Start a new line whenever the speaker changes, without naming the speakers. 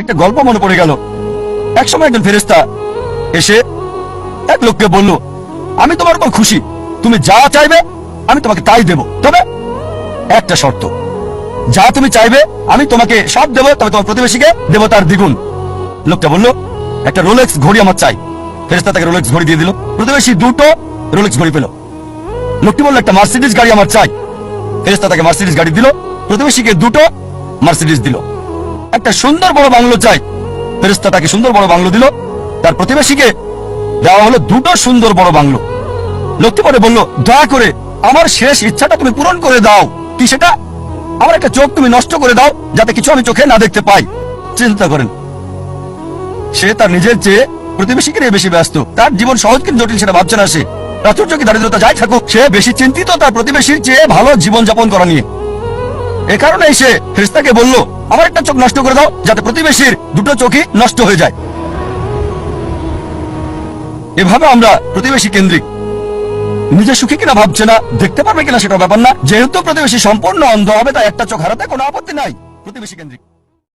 একটা গল্প মনে পড়ে গেল। এক সময় একজন ফেরেস্তা এসে এক লোককে বলল, আমি তোমার উপর খুশি। তুমি যা চাইবে, আমি তোমাকে তাই দেব। তবে একটা শর্ত, যা তুমি চাইবে, আমি তোমাকে সব দেবো। তবে তোমার প্রতিবেশীকে দেবো তার দ্বিগুণ। লোকটা বলল, একটা রোলেক্স ঘড়ি আমার চাই। ফেরেস্তা তাকে রোলেক্স ঘড়ি দিয়ে দিল। প্রতিবেশী দুটো রোলেক্স ঘড়ি পেল। লোকটি বলল, একটা মার্সিডিজ গাড়ি আমার চাই। ফেরেস্তা তাকে মার্সিডিজ গাড়ি দিল। প্রতিবেশীকে দুটো মার্সিডিজ দিল। একটা সুন্দর বড় বাংলো চাই। ফেরেস্তা তাকে সুন্দর বড় বাংলো দিল। তার প্রতিবেশীকে দেওয়া হলো দুটো সুন্দর বড় বাংলো। লোকটি পরে বলল, দয়া করে আমার শেষ ইচ্ছাটা তুমি পূরণ করে দাও। কি সেটা? আমার একটা চোখ তুমি নষ্ট করে দাও, যাতে কিছু আমি চোখে না দেখতে পাই। চিন্তা করেন। সে তার নিজের চেয়ে প্রতিবেশীকে নিয়ে বেশি ব্যস্ত। তার জীবন সহজ কিন্তু জটিল, সেটা ভাবছে না সে। প্রাচুর্য কি দারিদ্রতা যাই থাকুক, সে বেশি চিন্তিত তার প্রতিবেশীর চেয়ে ভালো জীবন যাপন করা নিয়ে। এ কারণে সে ফেরিস্তাকে বলল, আমার একটা চোখ নষ্ট করে দাও, যাতে প্রতিবেশীর দুটো চোখই নষ্ট হয়ে যায়। এভাবে আমরা প্রতিবেশী কেন্দ্রিক নিজে সুখী কিনা ভাবছে না, দেখতে পারবে কিনা সেটা ব্যাপার না। যেহেতু প্রতিবেশী সম্পূর্ণ অন্ধ হবে, তাই একটা চোখ হারাতে কোনো আপত্তি নাই প্রতিবেশী কেন্দ্রিক।